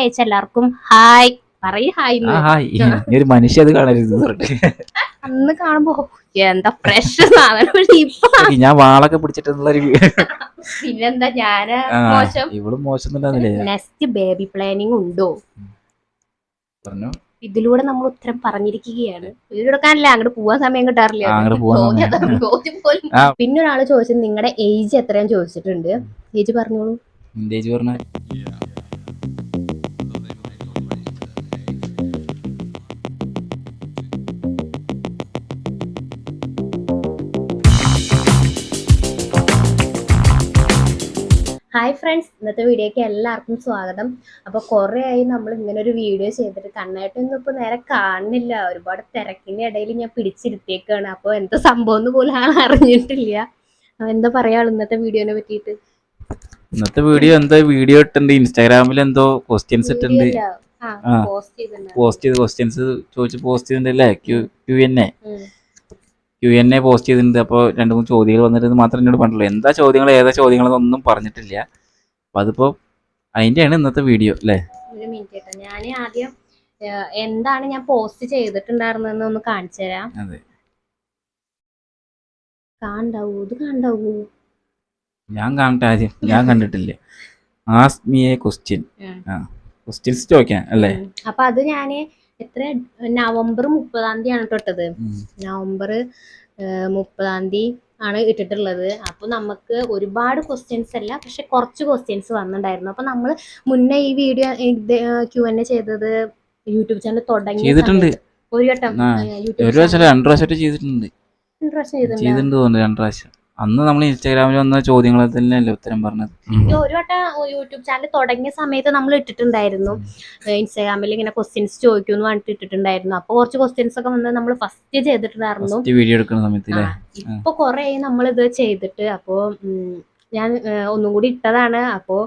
Hi അയച്ച എല്ലാവർക്കും hi. പറയ് ഹായ് ഹായ്. ഇനി ഒരു മനുഷ്യ അത് കാണരുത് അന്ന് കാണുമ്പോ എന്താ ഫ്രഷ് സാധനം ഞാൻ വാളൊക്കെ പിടിച്ചിട്ടുള്ള ഒരു പിന്നെന്താ ഞാൻ മോശം. ഇവളും മോശം തന്നെ നെക്സ്റ്റ് ബേബി പ്ലാനിങ് ഉണ്ടോ പറഞ്ഞു. ഇതിലൂടെ നമ്മൾ ഉത്തരം പറഞ്ഞിരിക്കുകയാണ്. വീടെടുക്കാനല്ല അങ്ങോട്ട് പോവാൻ സമയം കിട്ടാറില്ല. പിന്നെ ഒരാൾ ചോദിച്ചത് നിങ്ങളുടെ ഏജ് എത്രയാന്ന് ചോദിച്ചിട്ടുണ്ട്. ഏജ് പറഞ്ഞോളൂ. പറഞ്ഞ. ഫ്രണ്ട്സ് ഇന്നത്തെ വീഡിയോയ്ക്ക് എല്ലാവർക്കും സ്വാഗതം. അപ്പോൾ കുറേ ആയി നമ്മൾ ഇങ്ങനെ ഒരു വീഡിയോ ചെയ്തിട്ട് കണ്ണായിട്ടൊന്നും ഇപ്പോൾ നേരെ കാണുന്നില്ല. ഒരുപാട് തിരക്കിന്റെ ഇടയിൽ ഞാൻ പിടിച്ചിരുത്തിയേക്കാണ്. അപ്പോൾ എന്താ സംഭവം എന്ന് പോലും ആൾ അറിഞ്ഞിട്ടില്ല. എന്താ പറയാ ഇന്നത്തെ വീഡിയോനെ പറ്റിയിട്ട്? ഇന്നത്തെ വീഡിയോ എന്തോ? വീഡിയോ ഇട്ടുണ്ട്. ഇൻസ്റ്റാഗ്രാമിൽ എന്തോ ക്വസ്റ്റ്യൻസ് ഇട്ടുണ്ട്. പോസ്റ്റ് ചെയ്ത് ക്വസ്റ്റ്യൻസ് ചോദിച്ച് പോസ്റ്റ് ചെയ്തിട്ടുണ്ടല്ലേ ക്യു ക്യു എൻ എ ഉം. എൻ എ പോസ്റ്റ് ചെയ്തിട്ടുണ്ട് അപ്പോൾ രണ്ട് മൂന്ന് ചോദ്യങ്ങൾ വന്നിട്ട് മാത്രം എന്നോട് പറഞ്ഞിട്ടുള്ളൂ. എന്താ ചോദ്യങ്ങൾ? ഏതാ ചോദ്യങ്ങൾ എന്നൊന്നും പറഞ്ഞിട്ടില്ല. അപ്പം അതിപ്പോൾ അതിന്റെയാണ് ഇന്നത്തെ വീഡിയോ അല്ലേ? ഒരു മിനിറ്റ് കേട്ടോ. ഞാൻ ആദ്യം എന്താണ് ഞാൻ പോസ്റ്റ് ചെയ്തിട്ടുണ്ടായിരുന്നെന്ന് ഒന്ന് കാണിച്ചു തരാം. അതെ. ഇത് ഞാൻ കാണട്ടെ ആദ്യം ഞാൻ കണ്ടിട്ടില്ല. ആസ്ക് മീ എ ക്വസ്റ്റ്യൻ ആ. ക്വസ്റ്റ്യൻസ് ചോദിക്കാൻ അല്ലേ? ഉം. അപ്പൊ അത് ഞാൻ എത്ര നവംബർ മുപ്പതാം തീയതി ആണ് തൊട്ടത് നവംബർ മുപ്പതാം തീയതി ആണ് ഇട്ടിട്ടുള്ളത്. അപ്പോൾ നമുക്ക് ഒരുപാട് ക്വസ്റ്റ്യൻസ് അല്ല പക്ഷെ കുറച്ച് ക്വസ്റ്റ്യൻസ് വന്നിട്ടുണ്ടായിരുന്നു. അപ്പോൾ നമ്മൾ മുന്നേ ഈ വീഡിയോ ക്യു എൻ എ ചെയ്തത് യൂട്യൂബ് ചാനൽ തുടങ്ങി ചെയ്തിട്ടുണ്ട്. ഒരു വട്ടം ഒരു പ്രാവശ്യം രണ്ട് പ്രാവശ്യമായിട്ട് ചെയ്തിട്ടുണ്ട്. പ്രാവശ്യം ചെയ്തിട്ടുണ്ട്? രണ്ട് പ്രാവശ്യം. അന്ന് നമ്മൾ ഇൻസ്റ്റാഗ്രാമിൽ വന്ന ചോദ്യങ്ങൾ തന്നെയല്ലേ ഉത്തരം പറഞ്ഞത്. ഒരു വട്ടം യൂട്യൂബ് ചാനൽ തുടങ്ങിയ സമയത്ത് നമ്മൾ ഇട്ടിട്ടുണ്ടായിരുന്നു. ഇൻസ്റ്റാഗ്രാമിൽ ഇങ്ങനെ ക്വസ്റ്റ്യൻസ് ചോദിക്കുമെന്ന് പറഞ്ഞിട്ട് ഇട്ടിട്ടുണ്ടായിരുന്നു. അപ്പൊ കുറച്ച് ക്വസ്റ്റ്യൻസ് ഒക്കെ വന്ന് നമ്മൾ ഫസ്റ്റ് ചെയ്തിട്ടുണ്ടായിരുന്നു. ഫസ്റ്റ് വീഡിയോ എടുക്കുന്ന സമയത്ത് ഇപ്പൊ കുറെ നമ്മൾ ഇത് ചെയ്തിട്ട്. അപ്പോ ഞാൻ ഒന്നും കൂടി ഇട്ടതാണ്. അപ്പോ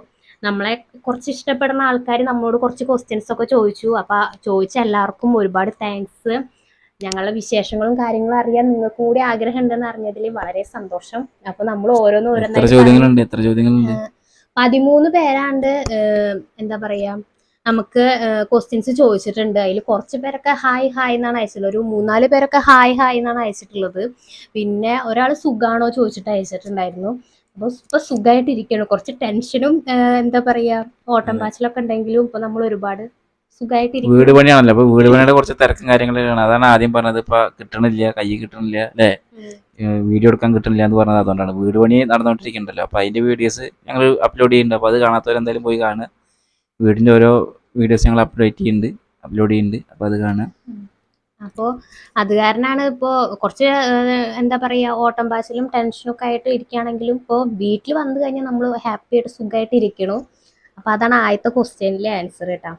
നമ്മളെ കുറച്ച് ഇഷ്ടപ്പെടുന്ന ആൾക്കാർ നമ്മളോട് കുറച്ച് ക്വസ്റ്റ്യൻസ് ഒക്കെ ചോദിച്ചു. അപ്പൊ ചോദിച്ച എല്ലാവർക്കും ഒരുപാട് താങ്ക്സ് ഞങ്ങളുടെ വിശേഷങ്ങളും കാര്യങ്ങളും അറിയാൻ നിങ്ങൾക്കും കൂടി ആഗ്രഹം ഉണ്ടെന്ന് അറിഞ്ഞതിൽ വളരെ സന്തോഷം. അപ്പൊ നമ്മൾ ഓരോന്ന് ഓരോന്നായി പതിമൂന്ന് പേരാണ്ട് എന്താ പറയാ നമുക്ക് ക്വസ്റ്റ്യൻസ് ചോദിച്ചിട്ടുണ്ട്. അതിൽ കുറച്ച് പേരൊക്കെ ഹായ് ഹായ് എന്നാണ് അയച്ചിട്ടുള്ളത്. ഒരു മൂന്നാൽ പേരൊക്കെ ഹായ് ഹായ് എന്നാണ് അയച്ചിട്ടുള്ളത്. പിന്നെ ഒരാൾ സുഖാണോ ചോദിച്ചിട്ട് അയച്ചിട്ടുണ്ടായിരുന്നു. അപ്പോൾ ഇപ്പൊ സുഖമായിട്ടിരിക്കണം കുറച്ച് ടെൻഷനും എന്താ പറയാ ഓട്ടം പാച്ചിലൊക്കെ ഉണ്ടെങ്കിലും ഇപ്പൊ നമ്മൾ ഒരുപാട് സുഖമായിട്ട് വീട് പണിയാണല്ലോ. അപ്പൊ വീട് പണിയുടെ കുറച്ച് തിരക്കും കാര്യങ്ങളൊക്കെയാണ്. അതാണ് ആദ്യം പറഞ്ഞത്. ഇപ്പൊ കിട്ടണില്ല കൈ കിട്ടണില്ല അല്ലേ? വീഡിയോ എടുക്കാൻ കിട്ടണില്ല എന്ന് പറഞ്ഞത് അതുകൊണ്ടാണ്. വീട് പണി നടന്നുകൊണ്ടിരിക്കണ്ടല്ലോ അപ്പൊ അതിന്റെ വീഡിയോസ് ഞങ്ങൾ അപ്ലോഡ് ചെയ്യുന്നുണ്ട്. അപ്പൊ അത് കാണാത്തവരെന്തായാലും പോയി കാണുക. വീടിന്റെ ഓരോ വീഡിയോസ് ഞങ്ങൾ അപ്ഡേറ്റ് ചെയ്യുന്നുണ്ട്. അപ്ലോഡ് ചെയ്യുന്നുണ്ട്. അപ്പൊ അത് കാണുക. അപ്പോൾ അത് കാരണമാണ് ഇപ്പോൾ കുറച്ച് എന്താ പറയുക ഓട്ടം പാച്ചിലും ടെൻഷനും ഒക്കെ ആയിട്ട് ഇരിക്കുകയാണെങ്കിലും ഇപ്പോ വീട്ടിൽ വന്നു കഴിഞ്ഞാൽ നമ്മൾ ഹാപ്പി ആയിട്ട് സുഖമായിട്ട് ഇരിക്കണു. അപ്പോൾ അതാണ് ആദ്യത്തെ ക്വസ്റ്റ്യനിലെ ആൻസർ കേട്ടോ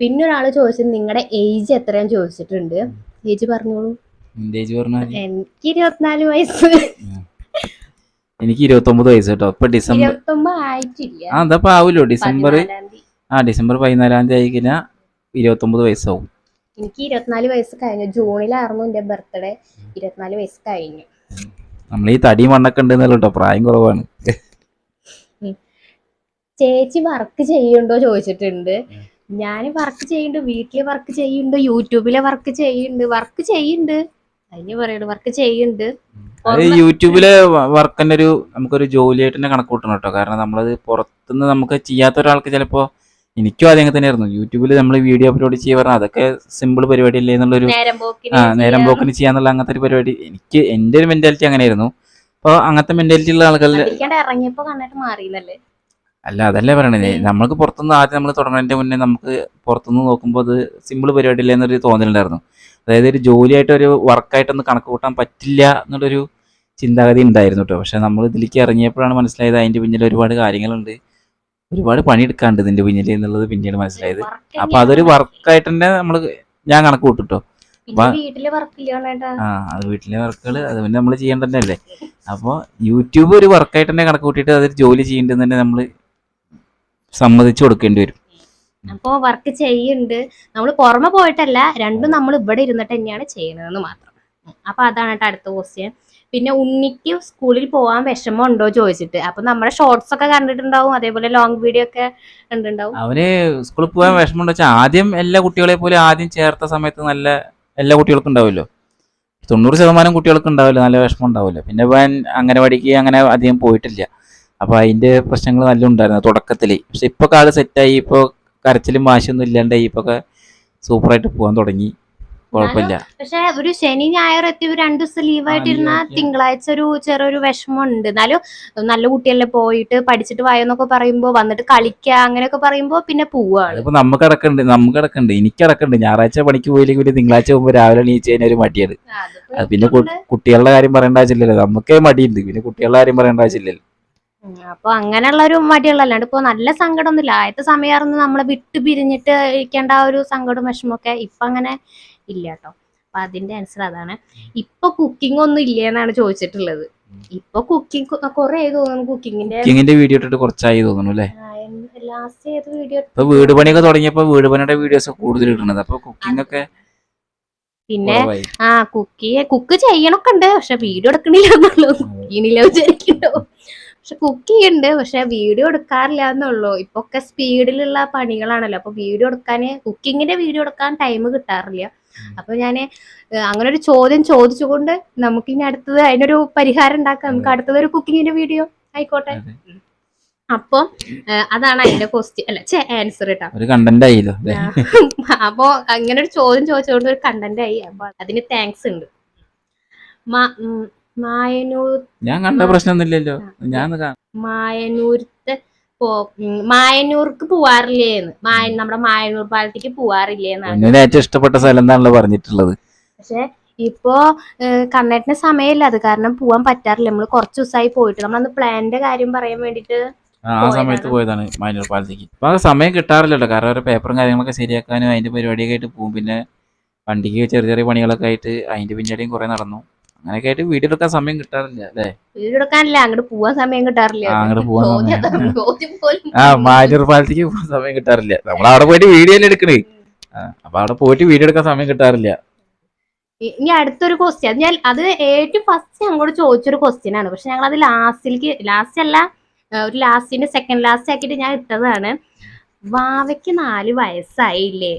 പിന്നെ ഒരാൾ ചോദിച്ചത് നിങ്ങളുടെ ഏജ് എത്രയാന്ന് ചോദിച്ചിട്ടുണ്ട്. ഏജ് പറഞ്ഞോളൂ. എനിക്ക് ഇരുപത്തിനാല് വയസ്സ്. എനിക്ക് ഇരുപത്തൊമ്പത് വയസ്സ് കേട്ടോ. ഇപ്പൊ ഡിസംബർ ആയിട്ടില്ല. ആ അതപ്പോ ആവുമല്ലോ ഡിസംബർ ആ ഡിസംബർ പതിനാലാം തീയതി ആയി കഴിഞ്ഞാൽ ഇരുപത്തൊമ്പത് വയസ്സാവും. എനിക്ക് ഇരുപത്തിനാല് വയസ്സ് കഴിഞ്ഞു. ജൂണിലായിരുന്നു എന്റെ ബർത്ത്ഡേ. ഇരുപത്തിനാല് വയസ്സ് കഴിഞ്ഞു. നമ്മൾ ഈ തടി മണ്ണൊക്കെ ഉണ്ടെന്നല്ലോ കേട്ടോ. പ്രായം കുറവാണ്. ചേച്ചി വർക്ക് ചെയ്യുന്നുണ്ടോ ചോദിച്ചിട്ടുണ്ട്. ഞാൻ വർക്ക് ചെയ്യുന്നുണ്ട് വീട്ടിൽ വർക്ക് ചെയ്യുന്നുണ്ട് യൂട്യൂബിലെ വർക്ക് ചെയ്യുന്നുണ്ട് വർക്ക് ചെയ്യുന്നുണ്ട് അതിന് പറയുന്നത് വർക്ക് ചെയ്യുന്നുണ്ട് അത് യൂട്യൂബിലെ വർക്കിന്റെ ഒരു നമുക്കൊരു ജോലിയായിട്ട് തന്നെ കണക്ക് കൂട്ടണം കേട്ടോ. കാരണം നമ്മളത് പുറത്തുനിന്ന് നമുക്ക് ചെയ്യാത്ത ഒരാൾക്ക് ചിലപ്പോ എനിക്കും ആദ്യം തന്നെയായിരുന്നു. യൂട്യൂബിൽ നമ്മൾ വീഡിയോ അപ്ലോഡ് ചെയ്യുക പറഞ്ഞാൽ അതൊക്കെ സിമ്പിൾ പരിപാടി അല്ലേ എന്നുള്ളൊരു നേരം ആ പോക്കിന് നേരം പോക്കിന് ചെയ്യാന്നുള്ള അങ്ങനത്തെ ഒരു പരിപാടി. എനിക്ക് എന്റെ ഒരു മെന്റാലിറ്റി അങ്ങനെയായിരുന്നു. അപ്പോൾ അങ്ങനത്തെ മെന്റാലിറ്റി ഉള്ള ആളുകൾ ഇറങ്ങിയപ്പോ കണ്ടിട്ട് മാറിയെന്നല്ലേ അല്ല അതല്ലേ പറയണത് നമ്മൾക്ക് പുറത്തുനിന്ന് ആദ്യം നമ്മൾ തുടങ്ങുന്നതിന്റെ മുന്നേ നമുക്ക് പുറത്തുനിന്ന് നോക്കുമ്പോൾ അത് സിമ്പിൾ പരിപാടി അല്ലേ എന്നൊരു തോന്നലുണ്ടായിരുന്നു. അതായത് ഒരു ജോലിയായിട്ട് ഒരു വർക്കായിട്ടൊന്ന് കണക്ക് കൂട്ടാൻ പറ്റില്ല എന്നുള്ളൊരു ചിന്താഗതി ഉണ്ടായിരുന്നു കേട്ടോ പക്ഷേ നമ്മൾ ഇതിലേക്ക് ഇറങ്ങിയപ്പോഴാണ് മനസ്സിലായത് അതിന്റെ പിന്നിൽ ഒരുപാട് കാര്യങ്ങളുണ്ട്. ഒരുപാട് പണിയെടുക്കാണ്ട് ഇതിന്റെ പിന്നിൽ എന്നുള്ളത് പിന്നീട് മനസ്സിലായത്. അപ്പോൾ അപ്പൊ അതൊരു. വർക്കായിട്ട് തന്നെ നമ്മൾ ഞാൻ കണക്ക് കൂട്ടിട്ടോ വീട്ടിലെ ആ അത് വീട്ടിലെ വർക്കുകൾ അത് പിന്നെ നമ്മൾ ചെയ്യേണ്ടതല്ലേ? അല്ലേ അപ്പോൾ യൂട്യൂബ് ഒരു വർക്കായിട്ട് തന്നെ കണക്ക് കൂട്ടിയിട്ട് അതൊരു ജോലി ചെയ്യേണ്ടത് തന്നെ നമ്മൾ സമ്മതിച്ചു കൊടുക്കേണ്ടി വരും. അപ്പോ വർക്ക് ചെയ്യുന്നുണ്ട്. നമ്മൾ പുറമെ പോയിട്ടല്ല രണ്ടും നമ്മൾ ഇവിടെ ഇരുന്നിട്ട് തന്നെയാണ് ചെയ്യുന്നതെന്ന് മാത്രം. അപ്പൊ അതാണ് കേട്ടോ അടുത്ത ക്വസ്റ്റ്യൻ പിന്നെ ഉണ്ണിക്ക് സ്കൂളിൽ പോകാൻ വിഷമം ഉണ്ടോ ചോദിച്ചിട്ട്. അപ്പൊ നമ്മുടെ ഷോർട്സ് ഒക്കെ കണ്ടിട്ടുണ്ടാവും അതേപോലെ ലോങ് വീഡിയോ ഒക്കെ കണ്ടിട്ടുണ്ടാവും. അവന് സ്കൂളിൽ പോകാൻ വിഷമമുണ്ടോ വെച്ചാൽ ആദ്യം എല്ലാ കുട്ടികളെ പോലെ ആദ്യം ചേർത്ത സമയത്ത് നല്ല എല്ലാ കുട്ടികൾക്കും ഉണ്ടാവുമല്ലോ. തൊണ്ണൂറ് ശതമാനം കുട്ടികൾക്ക് ഉണ്ടാവില്ല നല്ല വിഷമം ഉണ്ടാവില്ല. പിന്നെ അവൻ അംഗനവാടിക്ക് അങ്ങനെ അധികം പോയിട്ടില്ല. അപ്പൊ അതിന്റെ പ്രശ്നങ്ങൾ നല്ല ഉണ്ടായിരുന്നു തുടക്കത്തിൽ പക്ഷെ ഇപ്പൊ കാട് സെറ്റായി ഇപ്പൊ കരച്ചിലും വാശിയൊന്നും ഇല്ലാണ്ടായി ഇപ്പൊ സൂപ്പറായിട്ട് പോകാൻ തുടങ്ങി. കുഴപ്പമില്ല. പക്ഷെ ഒരു ശനി ഞായർ എത്തി ഒരു രണ്ടു ദിവസം ലീവായിട്ടിരുന്ന തിങ്കളാഴ്ച ഒരു ചെറിയൊരു വിഷമം ഉണ്ട് എന്നാലും നല്ല കുട്ടിയല്ലേ പോയിട്ട് പഠിച്ചിട്ട് വായെന്നൊക്കെ പറയുമ്പോ വന്നിട്ട് കളിക്കുക അങ്ങനെയൊക്കെ പറയുമ്പോ പിന്നെ പോവാണ് ഇപ്പൊ നമുക്ക് അടക്കണ്ട് നമുക്ക് അടക്കണ്ട് എനിക്ക് അടക്കണ്ട്. ഞായറാഴ്ച പണിക്ക് പോയില്ലെങ്കിൽ പിന്നെ തിങ്കളാഴ്ച പോകുമ്പോ രാവിലെ എണീച്ച് കഴിഞ്ഞാൽ ഒരു മടിയാണ്. പിന്നെ കുട്ടികളുടെ കാര്യം പറയേണ്ട ആവശ്യമില്ലല്ലോ. നമുക്കേ മടിയുണ്ട്. പിന്നെ കുട്ടികളുടെ കാര്യം പറയേണ്ട ആവശ്യമില്ലല്ലോ. അപ്പൊ അങ്ങനെയുള്ള ഒരു മടിയുള്ള അല്ലാണ്ട് ഇപ്പൊ നല്ല സങ്കടമൊന്നുമില്ല ആദ്യത്തെ സമയമായിരുന്നു നമ്മളെ വിട്ടു പിരിഞ്ഞിട്ട് ഇരിക്കേണ്ട ആ ഒരു സങ്കടം വിഷമൊക്കെ ഇപ്പൊ അങ്ങനെ ഇല്ല കേട്ടോ. അപ്പൊ അതിന്റെ ആൻസർ അതാണ്. ഇപ്പൊ കുക്കിംഗ് ഒന്നും ഇല്ല എന്നാണ് ചോദിച്ചിട്ടുള്ളത്. ഇപ്പൊ കുക്കിംഗ് കുറെ തോന്നുന്നു കുക്കിങ്ങിന്റെ കുക്കിങ്ങിന്റെ വീഡിയോ ഇട്ടിട്ട് കുറച്ചായി തോന്നുന്നു അല്ലേ? ലാസ്റ്റ് ഏത് വീഡിയോ ഇപ്പൊ വീട് പണിയൊക്കെ തുടങ്ങിയപ്പോ വീട് പണിയുടെ വീഡിയോസ് കൂടുതൽ ഇടുന്നത്. അപ്പൊ കുക്കിംഗ് ഒക്കെ പിന്നെ ആ കുക്ക് കുക്ക് ചെയ്യണൊക്കെ ഉണ്ട്. പക്ഷെ വീഡിയോ എടുക്കണില്ല കുക്കിനില്ല വിചാരിക്കണ്ടോ പക്ഷെ കുക്ക് ചെയ്യുന്നുണ്ട് പക്ഷെ വീഡിയോ എടുക്കാറില്ല എന്നുള്ളൂ. ഇപ്പൊ ഒക്കെ സ്പീഡിലുള്ള പണികളാണല്ലോ. അപ്പൊ വീഡിയോ എടുക്കാന് കുക്കിങ്ങിന്റെ വീഡിയോ എടുക്കാൻ ടൈം കിട്ടാറില്ല. അപ്പൊ ഞാൻ അങ്ങനെ ഒരു ചോദ്യം ചോദിച്ചുകൊണ്ട് നമുക്ക് ഇനി അടുത്തത് അതിനൊരു പരിഹാരം ഉണ്ടാക്കാം. നമുക്ക് അടുത്തത് ഒരു കുക്കിങ്ങിന്റെ വീഡിയോ ആയിക്കോട്ടെ. അപ്പൊ അതാണ് അതിന്റെ ക്വസ്റ്റ്യൻ അല്ല ചേ ആൻസർ കേട്ടോ ഒരു കണ്ടന്റ് ആയില്ലോ അപ്പോ അങ്ങനെ ഒരു ചോദ്യം ചോദിച്ചുകൊണ്ട് ഒരു കണ്ടന്റ് ആയി. അപ്പൊ അതിന് താങ്ക്സ് ഉണ്ട് മായനൂർ ഞാൻ കണ്ട പ്രശ്നമൊന്നുമില്ലല്ലോ. ഞാൻ മായനൂരത്തെ പോ മായനൂർക്ക് പോവാറില്ലേന്ന്. മായ നമ്മുടെ മായനൂർ പാലത്തേക്ക് പോവാറില്ലേന്നാണ്. ഏറ്റവും ഇഷ്ടപ്പെട്ട സ്ഥലം എന്നാണല്ലോ പറഞ്ഞിട്ടുള്ളത്. പക്ഷെ ഇപ്പോ കണ്ണേട്ടിന് സമയമില്ല. അത് കാരണം പോവാൻ പറ്റാറില്ല. നമ്മൾ കുറച്ച് ദിവസമായി പോയിട്ട്. നമ്മളന്ന് പ്ലാനിന്റെ കാര്യം പറയാൻ വേണ്ടിട്ട് ആ ആ സമയത്ത് പോയതാണ് മൈനൂർ പാലത്തേക്ക്. അപ്പൊ ആ സമയം കിട്ടാറില്ലല്ലോ. കാരണം ഓരോ പേപ്പറും കാര്യങ്ങളൊക്കെ ശരിയാക്കാനും അതിന്റെ പരിപാടിയൊക്കെ ആയിട്ട് പോകും പിന്നെ വണ്ടിക്ക് ചെറിയ ചെറിയ പണികളൊക്കെ ആയിട്ട് അതിന്റെ പിന്നാലെയും കുറെ നടന്നു. അങ്ങനെയൊക്കെ ആയിട്ട് വീഡിയോ എടുക്കാൻ സമയം കിട്ടാറില്ല അല്ലേ? വീഡിയോ എടുക്കാനില്ല അങ്ങോട്ട് പോവാൻ സമയം കിട്ടാറില്ല. അങ്ങോട്ട് അങ്ങട് പോവാൻ ആ മാനൂർ പാലത്തേക്ക് പോകാൻ സമയം കിട്ടാറില്ല. നമ്മൾ അവിടെ പോയിട്ട് വീഡിയോ എടുക്കണേ? അപ്പൊ അവിടെ പോയിട്ട് വീഡിയോ എടുക്കാൻ സമയം കിട്ടാറില്ല. ഇനി അടുത്തൊരു ക്വസ്റ്റ്യൻ അത് ഞാൻ അത് ഏറ്റവും ഫസ്റ്റ് ഞങ്ങളോട് ചോദിച്ചൊരു ക്വസ്റ്റ്യൻ ആണ്. പക്ഷെ ഞങ്ങൾ അത് ലാസ്റ്റിലേക്ക് ലാസ്റ്റ് അല്ല ഒരു ലാസ്റ്റിന്റെ സെക്കൻഡ് ലാസ്റ്റ് ആക്കിയിട്ട് ഞാൻ ഇട്ടതാണ്. വാവയ്ക്ക് നാല് വയസ്സായില്ലേ?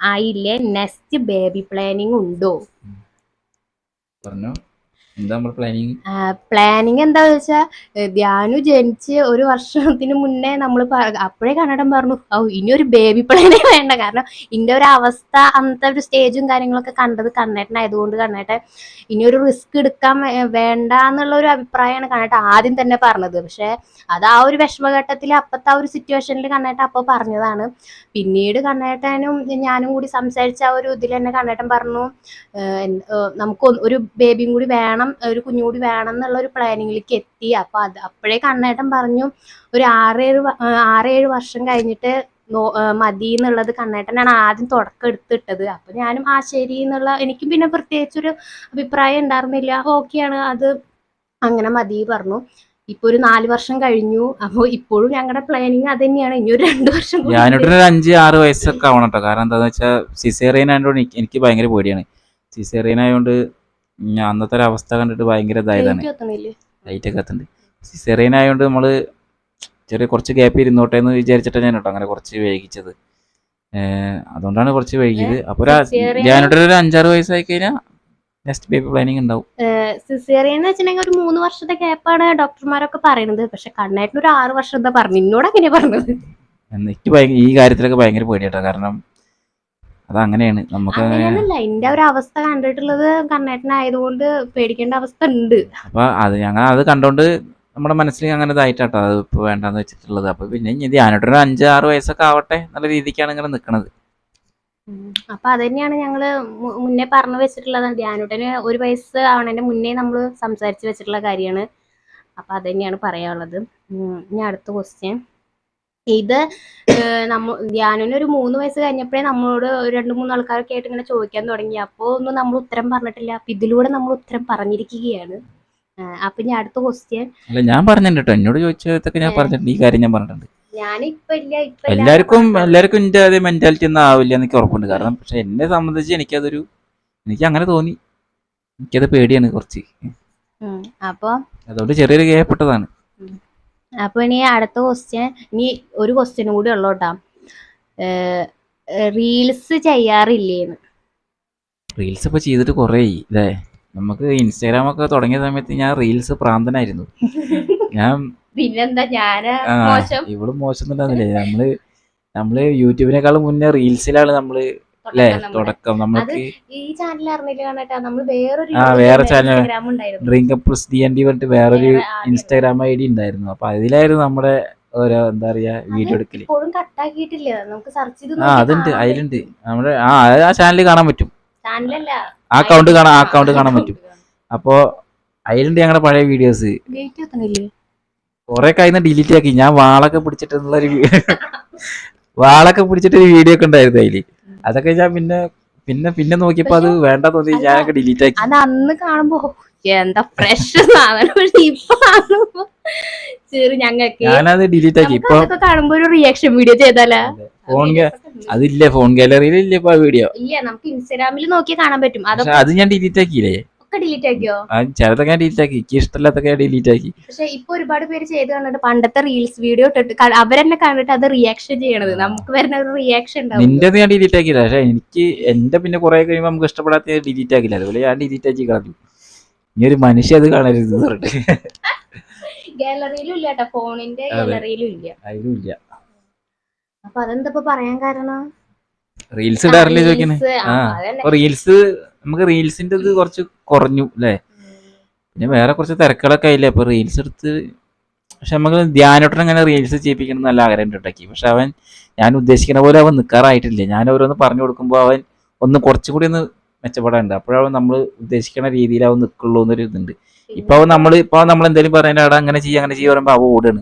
ആയില്ലേ? നെക്സ്റ്റ് ബേബി പ്ലാനിങ് ഉണ്ടോ? പറഞ്ഞു. പ്ലാനിങ് എന്താ വെച്ചാ ധ്യാനു ജനിച്ച് ഒരു വർഷത്തിന് മുന്നേ നമ്മൾ അപ്പോഴേ കന്നഡം പറഞ്ഞു ഓ ഇനി ഒരു ബേബി പ്ലാനെ വേണ്ട. കാരണം ഇന്റെ ഒരു അവസ്ഥ അന്നത്തെ ഒരു സ്റ്റേജും കാര്യങ്ങളൊക്കെ കണ്ടത് കണ്ണേട്ടനായതുകൊണ്ട് കണ്ണേട്ടൻ ഇനി ഒരു റിസ്ക് എടുക്കാൻ വേണ്ട എന്നുള്ള ഒരു അഭിപ്രായമാണ് കണ്ണേട്ടൻ ആദ്യം തന്നെ പറഞ്ഞത്. പക്ഷെ അത് ആ ഒരു വിഷമഘട്ടത്തിൽ അപ്പത്തെ ആ ഒരു സിറ്റുവേഷനിൽ കണ്ണേട്ടൻ അപ്പോൾ പറഞ്ഞതാണ്. പിന്നീട് കണ്ണേട്ടനും ഞാനും കൂടി സംസാരിച്ച ആ ഒരു ഇതിൽ തന്നെ കണ്ണേട്ടൻ പറഞ്ഞു നമുക്ക് ഒരു ബേബിയും കൂടി വേണം ഒരു കുഞ്ഞുകൂടി വേണം എന്നുള്ള ഒരു പ്ലാനിങ്ങിലേക്ക് എത്തി. അപ്പൊ അത് അപ്പോഴേ കണ്ണേട്ടൻ പറഞ്ഞു ഒരു ആറേഴ് ആറേഴ് വർഷം കഴിഞ്ഞിട്ട് മതി എന്നുള്ളത് കണ്ണേട്ടനാണ് ആദ്യം തുടക്കം എടുത്തിട്ടത്. അപ്പൊ ഞാനും ആ ശരി എന്നുള്ള എനിക്കും പിന്നെ പ്രത്യേകിച്ചൊരു അഭിപ്രായം ഉണ്ടായിരുന്നില്ല ഓക്കെയാണ് അത് അങ്ങനെ മതി പറഞ്ഞു. ഇപ്പൊ ഒരു നാല് വർഷം കഴിഞ്ഞു. അപ്പോൾ ഇപ്പോഴും ഞങ്ങളുടെ പ്ലാനിങ് അത് തന്നെയാണ് ഇനി ഒരു രണ്ട് വർഷം ഞാനിവിടെ ഒരു ഞാനൊരു അഞ്ച് ആറ് വയസ്സൊക്കെ ആവണം കേട്ടോ കാരണം എന്താണെന്ന് വെച്ചാൽ സിസേറിയൻ ആയതുകൊണ്ട് എനിക്ക് ഭയങ്കര പേടിയാണ്. സിസേറിയൻ ആയതുകൊണ്ട് ഞാൻ അന്നത്തെ ഒരു അവസ്ഥ കണ്ടിട്ട് ഭയങ്കര ഇതായതാണ്. ലൈറ്റ് ഒക്കെ എത്തുന്നുണ്ട് സിസേറിയൻ ആയതുകൊണ്ട് നമ്മൾ ചെറിയ കുറച്ച് ഗ്യാപ്പ് ഇരുന്നോട്ടെ എന്ന് വിചാരിച്ചിട്ടാണ് ഞാൻ കേട്ടോ അങ്ങനെ കുറച്ച് വൈകിച്ചത്. അതുകൊണ്ടാണ് കുറച്ച് വൈകിയത്. അപ്പൊ ഒരു cesarean- ഞാനോട് ഒരു അഞ്ചാറ് വയസ്സായി കഴിഞ്ഞാൽ നെക്സ്റ്റ് ബേബി പ്ലാനിങ് ഉണ്ടാവും. സിസേറിയൻ എന്ന് വെച്ചിട്ടുണ്ടെങ്കിൽ ഒരു മൂന്ന് വർഷത്തെ ഗ്യാപ്പാണ് ഡോക്ടർമാരൊക്കെ പറയുന്നത് പക്ഷെ കണ്ണായിട്ട് ഒരു ആറ് വർഷം എന്താ പറഞ്ഞു എന്നോട് അങ്ങനെയാ പറഞ്ഞത്. എനിക്ക് ഭയങ്കര ഈ കാര്യത്തിലൊക്കെ ഭയങ്കര പേടിയാട്ടോ. കാരണം അത് അങ്ങനെയാണ് നമുക്ക് എന്റെ ഒരു അവസ്ഥ കണ്ടിട്ടുള്ളത് കണ്ണേട്ടനായതുകൊണ്ട് പേടിക്കേണ്ട അവസ്ഥ ഉണ്ട്. അപ്പൊ അത് ഞങ്ങൾ അത് കണ്ടോണ്ട് നമ്മുടെ മനസ്സിൽ അങ്ങനെ ഇതായിട്ടാട്ടോ. അത് ഇപ്പൊ വേണ്ടാന്ന് വെച്ചിട്ടുള്ളത്. അപ്പൊ പിന്നെ ഇനി ധ്യാനോട്ടൊരു അഞ്ച് ആറ് വയസ്സൊക്കെ ആവട്ടെ നല്ല രീതിക്കാണ് ഇങ്ങനെ നിക്കണത്. അപ്പൊ അത് തന്നെയാണ് ഞങ്ങൾ മുന്നേ പറഞ്ഞു വെച്ചിട്ടുള്ളത്. ധ്യാനോട്ടന് ഒരു വയസ്സ് ആവണതിന്റെ മുന്നേ നമ്മൾ സംസാരിച്ച് വെച്ചിട്ടുള്ള കാര്യമാണ്. അപ്പൊ അത് തന്നെയാണ് പറയാനുള്ളത് ഇനി അടുത്ത ക്വസ്റ്റ്യൻ ഇത് നമ്മ ധ്യാനുവിന് ഒരു മൂന്ന് വയസ്സ് കഴിഞ്ഞപ്പോഴേ നമ്മളോട് രണ്ട് മൂന്ന് ആൾക്കാരൊക്കെ ആയിട്ട് ഇങ്ങനെ ചോദിക്കാൻ തുടങ്ങി. അപ്പോ ഒന്നും നമ്മൾ ഉത്തരം പറഞ്ഞിട്ടില്ല. അപ്പൊ ഇതിലൂടെ നമ്മൾ ഉത്തരം പറഞ്ഞിരിക്കുകയാണ്. അപ്പൊ ഞാൻ അടുത്ത ക്വസ്റ്റ്യൻ അല്ല ഞാൻ പറഞ്ഞിട്ടുണ്ട് കേട്ടോ എന്നോട് ചോദിച്ചതൊക്കെ ഞാൻ പറഞ്ഞിട്ടുണ്ട്. ഈ കാര്യം ഞാൻ പറഞ്ഞിട്ടുണ്ട്. എല്ലാവർക്കും എല്ലാവർക്കും എന്റെ അതേ മെന്റാലിറ്റി ഒന്നും ആവില്ല എനിക്ക് ഉറപ്പുണ്ട്. കാരണം പക്ഷെ എന്നെ സംബന്ധിച്ച് എനിക്കതൊരു എനിക്ക് അങ്ങനെ തോന്നി. എനിക്കത് പേടിയാണ് കുറച്ച്. അപ്പൊ? അതുകൊണ്ട് ചെറിയൊരു ഗ്യാപ്പെട്ടതാണ് അപ്പൊ ഇനി അടുത്ത ക്വസ്റ്റ്യൻ ഇനി ഒരു ക്വസ്റ്റ്യൻ കൂടി ഉള്ളോട്ടാ റീൽസ് ചെയ്യാറില്ലേന്ന്. റീൽസ് ഇപ്പൊ ചെയ്തിട്ട് കുറേ അല്ലേ നമുക്ക് ഇൻസ്റ്റാഗ്രാം ഒക്കെ തുടങ്ങിയ സമയത്ത് ഞാൻ റീൽസ് പ്രാന്തനായിരുന്നു. ഞാൻ പിന്നെന്താ ഞാൻ മോശം? ഇവൾ മോശം നമ്മൾ നമ്മൾ യൂട്യൂബിനേക്കാളും മുന്നേ റീൽസിലാണ് നമ്മൾ അല്ലേ തുടക്കം നമുക്ക് ഈ ചാനൽ അറിഞ്ഞില്ല കണ്ടിട്ടാ? നമ്മൾ വേറൊരു ആ, വേറെ ചാനൽ ഇൻസ്റ്റാഗ്രാം ഉണ്ടായിരുന്നു. Dream couples D N D പറഞ്ഞിട്ട് വേറൊരു വേറെ ആദ്യം. ഇൻസ്റ്റാഗ്രാം ഐ ഡി ഉണ്ടായിരുന്നു. അപ്പൊ അതിലായിരുന്നു നമ്മുടെ ഓരോ എന്താ പറയാ വീഡിയോ എടുക്കൽ. കട്ടാക്കിയിട്ടില്ല നമുക്ക് സെർച്ച് ചെയ്ത് ആ അതുണ്ട് അതിലുണ്ട്. നമ്മുടെ ആ ആ ചാനൽ കാണാൻ പറ്റും. ആ അക്കൗണ്ട് കാണാൻ ആ അക്കൗണ്ട് കാണാൻ പറ്റും. അപ്പോ അതിലുണ്ട് ഞങ്ങളുടെ പഴയ വീഡിയോസ് കുറെ കഴിഞ്ഞ ഡിലീറ്റ് ആക്കി. ഞാൻ വാളൊക്കെ പിടിച്ചിട്ടുള്ള ഒരു വാളൊക്കെ പിടിച്ചിട്ടൊരു വീഡിയോ ഒക്കെ ഉണ്ടായിരുന്നു അതിൽ. അതൊക്കെ ഞാൻ പിന്നെ പിന്നെ പിന്നെ നോക്കിയപ്പോ അത് വേണ്ട തോന്നി ഞാൻ ഡിലീറ്റ് ആക്കി. അത് അന്ന് കാണുമ്പോ എന്താ ഫ്രഷ് സാധനം പക്ഷെ ഇപ്പൊ കാണുമ്പോ. ചെറു ഞങ്ങൾക്ക് ഞാനത് ഡിലീറ്റ് ആക്കി. ഇപ്പൊ കാണുമ്പോ ഒരു റിയാക്ഷൻ വീഡിയോ ചെയ്താലേ? ഫോൺ അതില്ലേ ഫോൺ ഗാലറിയിൽ ഇല്ല ഇപ്പൊ ആ വീഡിയോ ഇല്ല നമുക്ക് ഇൻസ്റ്റാഗ്രാമിൽ നോക്കി കാണാൻ പറ്റും. അത് ഞാൻ ഡിലീറ്റ് ആക്കിയില്ലേ? ഒക്കെ ഡിലീറ്റ് ആക്കിയോ? ചിലതൊക്കെ ഞാൻ ഡിലീറ്റ് ആക്കി. എനിക്ക് ഇഷ്ടമില്ലാത്തൊക്കെ ഞാൻ ഡിലീറ്റ് ആക്കി. പക്ഷെ ഇപ്പൊ ഒരുപാട് പേര് ചെയ്ത് കണ്ടിട്ട് പണ്ടത്തെ റീൽസ് വീഡിയോ ഇട്ടിട്ട് ക- അവരെന്നെ കണ്ടിട്ട് അത് റിയാക്ഷൻ ചെയ്യണത്. നമുക്ക് വരുന്ന ഒരു റിയാക്ഷൻ ഉണ്ടാവും. നിന്റെ ഞാൻ ഡിലീറ്റ് ആക്കിയില്ല. പക്ഷെ എനിക്ക് എന്റെ പിന്നെ കുറെ കഴിയുമ്പോൾ നമുക്ക് ഇഷ്ടപ്പെടാത്ത ഡിലീറ്റ് ആക്കില്ല. അതുപോലെ ഞാൻ ഡിലീറ്റ് ആക്കി കളഞ്ഞു. ഇനി ഒരു മനുഷ്യ അത് കാണരുത് എന്ന് പറഞ്ഞിട്ട്. ഗാലറിയിലും ഇല്ല കേട്ടോ ഫോണിന്റെ അതെ. ഗാലറിയിലും ഇല്ല. അതിലും ഇല്ല. അപ്പൊ അതെന്താ ഇപ്പൊ പറയാൻ കാരണം? റീൽസ് ഇടാറില്ലേ ചോദിക്കുന്നത് Reels, ആ, ആ. അതന്നെ. റീൽസ് നമുക്ക് റീൽസിന്റെ ഇത് കുറച്ച് കുറഞ്ഞു അല്ലേ പിന്നെ വേറെ കുറച്ച് തിരക്കുകളൊക്കെ ആയില്ലേ? അപ്പൊ റീൽസ് എടുത്ത് പക്ഷെ നമുക്ക് ധ്യാനോട്ടൻ അങ്ങനെ റീൽസ് ചെയ്യിപ്പിക്കണം നല്ല ആഗ്രഹം ഉണ്ടാക്കി പക്ഷെ അവൻ ഞാൻ ഉദ്ദേശിക്കുന്ന പോലെ അവൻ നിൽക്കാറായിട്ടില്ല ഞാൻ ഓരോന്ന് പറഞ്ഞു കൊടുക്കുമ്പോൾ അവൻ ഒന്ന് കുറച്ചുകൂടി ഒന്ന് മെച്ചപ്പെടാനുണ്ട് അപ്പോഴാണ് നമ്മൾ ഉദ്ദേശിക്കുന്ന രീതിയിൽ അവൻ നിൽക്കുള്ളൂ എന്നൊരു ഇതുണ്ട്. ഇപ്പൊ നമ്മൾ ഇപ്പൊ നമ്മൾ എന്തെങ്കിലും പറയാൻ അവിടെ അങ്ങനെ ചെയ്യ അങ്ങനെ ചെയ്യും പറയുമ്പോ അവ ഓടുകയാണ്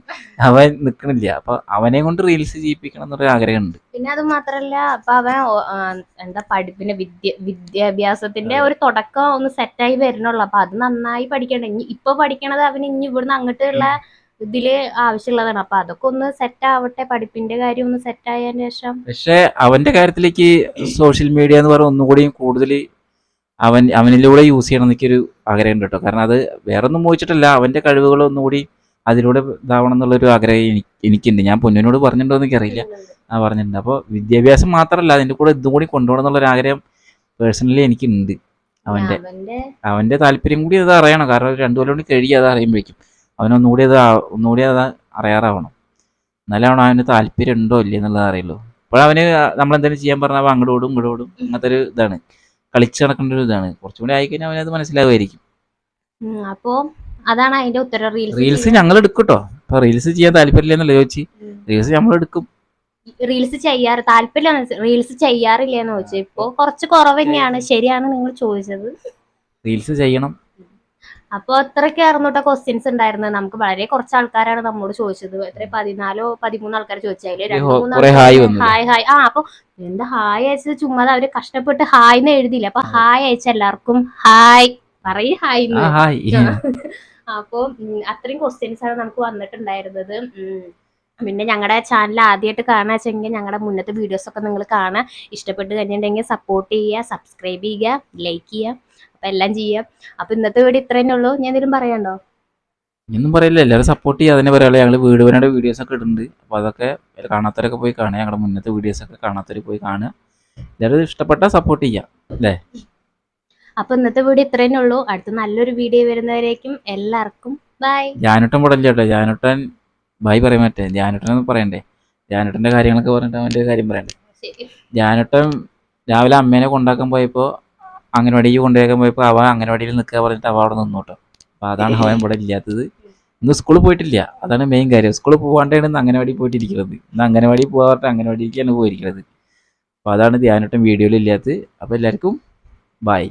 അവൻ നിക്കണില്ല. അപ്പൊ അവനെ കൊണ്ട് റീൽസ് ചെയ്യിപ്പിക്കണം എന്നൊരു ആഗ്രഹമുണ്ട്. പിന്നെ അത് മാത്രല്ല അപ്പൊ അവൻ എന്താ പഠിപ്പിന്റെ വിദ്യ വിദ്യാഭ്യാസത്തിന്റെ ഒരു തുടക്കം ഒന്ന് സെറ്റായി വരണുള്ളു. അപ്പൊ അത് നന്നായി പഠിക്കണ്ട. ഇനി ഇപ്പൊ പഠിക്കണത് അവന് ഇനി ഇവിടുന്ന് അങ്ങോട്ടുള്ള ഇതിൽ ആവശ്യമുള്ളതാണ്. അപ്പൊ അതൊക്കെ ഒന്ന് സെറ്റ് ആവട്ടെ. പഠിപ്പിന്റെ കാര്യം ഒന്ന് സെറ്റ് ആയതിനു ശേഷം. പക്ഷെ അവന്റെ കാര്യത്തിലേക്ക് സോഷ്യൽ മീഡിയ എന്ന് പറയുന്ന ഒന്നുകൂടി കൂടുതൽ അവൻ അവനിലൂടെ യൂസ് ചെയ്യണം എനിക്കൊരു ആഗ്രഹമുണ്ട് കേട്ടോ കാരണം അത് വേറെ ഒന്നും മോഹിച്ചിട്ടല്ല. അവന്റെ കഴിവുകൾ ഒന്നുകൂടി അതിലൂടെ ഇതാവണം എന്നുള്ളൊരു ആഗ്രഹം എനിക്ക് എനിക്കുണ്ട്. ഞാൻ പൊന്നിനോട് പറഞ്ഞിട്ടുണ്ടോ എന്ന് എനിക്കറിയില്ല. ആ പറഞ്ഞിട്ടുണ്ട്. അപ്പോൾ വിദ്യാഭ്യാസം മാത്രമല്ല അതിന്റെ കൂടെ ഇതും കൂടി കൊണ്ടുപോകണം എന്നുള്ളൊരു ആഗ്രഹം പേഴ്സണലി എനിക്കുണ്ട്. അവന്റെ അവന്റെ താല്പര്യം കൂടി അത് അറിയണം. കാരണം രണ്ടു കൊല്ലം കൂടി കഴിയുക അത് അറിയുമ്പോഴേക്കും അവനൊന്നുകൂടി അത് ഒന്നുകൂടി അത് അറിയാറാവണം. എന്നാലാണ് അവന് താല്പര്യം ഉണ്ടോ ഇല്ലേ എന്നുള്ളത് അറിയുള്ളൂ. അപ്പോൾ അവന് നമ്മളെന്തെങ്കിലും ചെയ്യാൻ പറഞ്ഞാൽ അവൻ അങ്ങോട്ട് ഓടും ഇങ്ങോട്ട് അങ്ങനത്തെ ഒരു ഇതാണ്. കളിച്ച് നടക്കേണ്ട ഒരു ഇതാണ്. കുറച്ചും കൂടി ആയിക്കഴിഞ്ഞാൽ അവനത് മനസ്സിലാവുമായിരിക്കും. അപ്പോ അതാണ് അതിന്റെ ഉത്തരം റീൽസ് റീൽസ് ഞങ്ങൾ എടുക്കും കേട്ടോ അപ്പൊ റീൽസ് ചെയ്യാൻ താല്പര്യമില്ല എന്നല്ലേ ചോദിച്ചു റീൽസ് നമ്മൾ എടുക്കും. റീൽസ് ചെയ്യാറ് താല്പര്യം റീൽസ് ചെയ്യാറില്ല എന്ന് ചോദിച്ചു. ഇപ്പൊ കുറച്ച് കുറവ് തന്നെയാണ്. ശരിയാണ് നിങ്ങൾ ചോദിച്ചത്. റീൽസ് ചെയ്യണം. അപ്പൊ അത്രയൊക്കെയായിരുന്നു കേട്ടോ ക്വസ്റ്റ്യൻസ് ഉണ്ടായിരുന്നത് നമുക്ക് വളരെ കുറച്ച് ആൾക്കാരാണ് നമ്മോട് ചോദിച്ചത്. എത്ര? പതിനാലോ പതിമൂന്ന് ആൾക്കാർ ചോദിച്ചതിൽ രണ്ട് ഹായ് ഹായ് ആ അപ്പൊ എന്താ ഹായ് അയച്ചത്? ചുമ്മാ അവർ കഷ്ടപ്പെട്ട് ഹായ് എന്ന് എഴുതിയില്ല. അപ്പൊ ഹായ് അയച്ച എല്ലാവർക്കും ഹായ്. പറയ് ഹായ് അപ്പൊ അത്രയും ക്വസ്റ്റ്യൻസ് ആണ് നമുക്ക് വന്നിട്ടുണ്ടായിരുന്നത്. പിന്നെ ഞങ്ങളുടെ ചാനൽ ആദ്യമായിട്ട് കാണുക വെച്ചെങ്കിൽ ഞങ്ങളുടെ മുന്നത്തെ വീഡിയോസ് ഒക്കെ നിങ്ങൾ കാണുക. ഇഷ്ടപ്പെട്ട് കഴിഞ്ഞിട്ടുണ്ടെങ്കിൽ സപ്പോർട്ട് ചെയ്യുക സബ്സ്ക്രൈബ് ചെയ്യുക ലൈക്ക് ചെയ്യുക. അപ്പൊ എല്ലാം ചെയ്യാം. അപ്പൊ ഇന്നത്തെ വീഡിയോ ഇത്ര തന്നെ ഉള്ളൂ. ഞാൻ എന്തെങ്കിലും പറയണ്ടോ ഒന്നും പറയില്ല. എല്ലാവരും സപ്പോർട്ട് ചെയ്യുക അതിനെ പറയാനുള്ള ഞങ്ങൾ വീട് വരേണ്ട വീഡിയോസ് ഒക്കെ ഇടുന്നുണ്ട്. അപ്പോൾ അതൊക്കെ കാണാത്തവരൊക്കെ പോയി കാണുക. ഞങ്ങളുടെ മുന്നത്തെ വീഡിയോസ് ഒക്കെ കാണാത്തവര് പോയി കാണുക. എല്ലാവരും ഇഷ്ടപ്പെട്ട സപ്പോർട്ട് ചെയ്യാം. ചെയ്യുക അപ്പൊ ഇന്നത്തെ വീഡിയോ ഇത്ര തന്നെ ഉള്ളൂ. അടുത്ത നല്ലൊരു വീഡിയോ വരുന്നവരേക്കും എല്ലാവർക്കും ബൈ ജാനുട്ടൻ പടല്ല കേട്ടോ. ജാനുട്ടൻ ബൈ പറയാൻ പറ്റേ. ജാനുട്ടൻ പറയണ്ടേ? ജാനുട്ടന്റെ കാര്യങ്ങളൊക്കെ പറഞ്ഞിട്ട് അവന്റെ കാര്യം പറയണ്ടേ? ജാനുട്ടൻ രാവിലെ അമ്മേനെ കൊണ്ടാക്കാൻ പോയപ്പോൾ അംഗൻവാടിക്ക് കൊണ്ടുപോകാൻ പോയപ്പോൾ അവ അംഗൻവാടിയിൽ നിൽക്കുക പറഞ്ഞിട്ട് അവ അവിടെ നിന്നോട്ടോ അപ്പോൾ അതാണ് അവൻ ഇവിടെ ഇല്ലാത്തത്. ഇന്ന് സ്കൂളിൽ പോയിട്ടില്ല. അതാണ് മെയിൻ കാര്യം. സ്കൂളിൽ പോകാണ്ടാണ് ഇന്ന് അംഗനവാടി പോയിട്ടിരിക്കുന്നത്. ഇന്ന് അംഗനവാടി പോകാറുണ്ട് അംഗനവാടിക്കാണ് പോയിരിക്കുന്നത്. അപ്പോൾ അതാണ് ധ്യാനോട്ടം വീഡിയോയിൽ ഇല്ലാത്തത്. അപ്പോൾ എല്ലാവർക്കും ബൈ